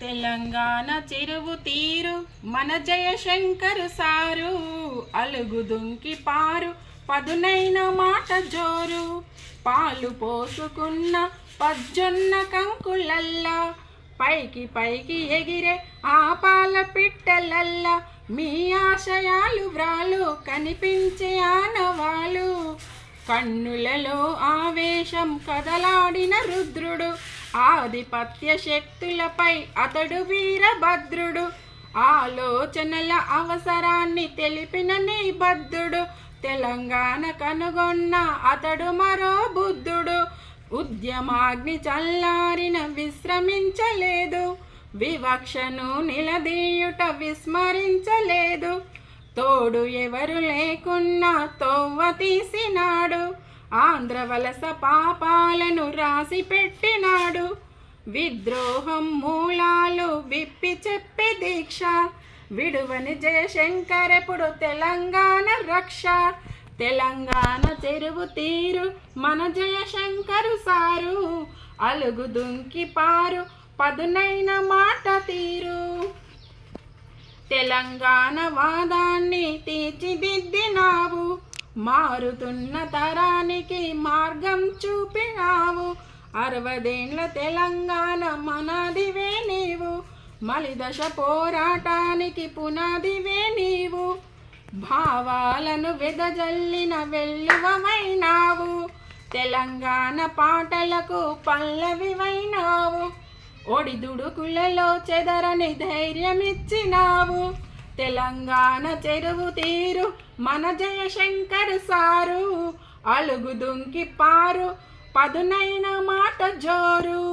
తెలంగాణ చెరువు తీరు మన జయశంకర్ సారు అలుగు దుంకి పారు పదునైన మాట జోరు. పాలు పోసుకున్న పజ్జొన్న కంకులల్లా పైకి పైకి ఎగిరే ఆ పాల పిట్టలల్లా మీ ఆశయాలు వ్రాలు కనిపించే ఆనవాలు. కన్నులలో ఆవేశం కదలాడిన రుద్రుడు ఆధిపత్య శక్తులపై అతడు వీరభద్రుడు. ఆలోచనల అవసరాన్ని తెలిపిన నిబద్ధుడు. తెలంగాణ కనుగొన్న అతడు మరో బుద్ధుడు. ఉద్యమాగ్ని చల్లారిన విశ్రమించలేదు. వివక్షను నిలదీయుట విస్మరించలేదు. తోడు ఎవరు లేకున్నా తోవ తీసినాడు. ఆంధ్ర వలస పాపాలను రాసి పెట్టినాడు విద్రోహం మూలాలు విప్పి చెప్పి దీక్ష. విడువని జయశంకరెప్పుడు తెలంగాణ రక్ష. తెలంగాణ చెరువు తీరు మన జయశంకరు సారు. అలుగు దుంకి పారు పదునైన మాట తీరు. తెలంగాణ వాదాన్ని తీర్చిదిద్దినావు. మారుతున్న తరానికి మార్గం చూపినావు. అరవదేండ్ల తెలంగాణ మనదివే నీవు. మలిదశ పోరాటానికి పునాదివే నీవు. భావాలను వెదజల్లిన వెల్లువమైనావు. తెలంగాణ పాటలకు పల్లవివైనావు. ఒడిదుడుకులలో చెదరని ధైర్యమిచ్చినావు. తెలంగాణ చెరువు తీరు మన జయశంకర్ సారు అలుగు దుంకి పారు పదునైన మాట జోరు.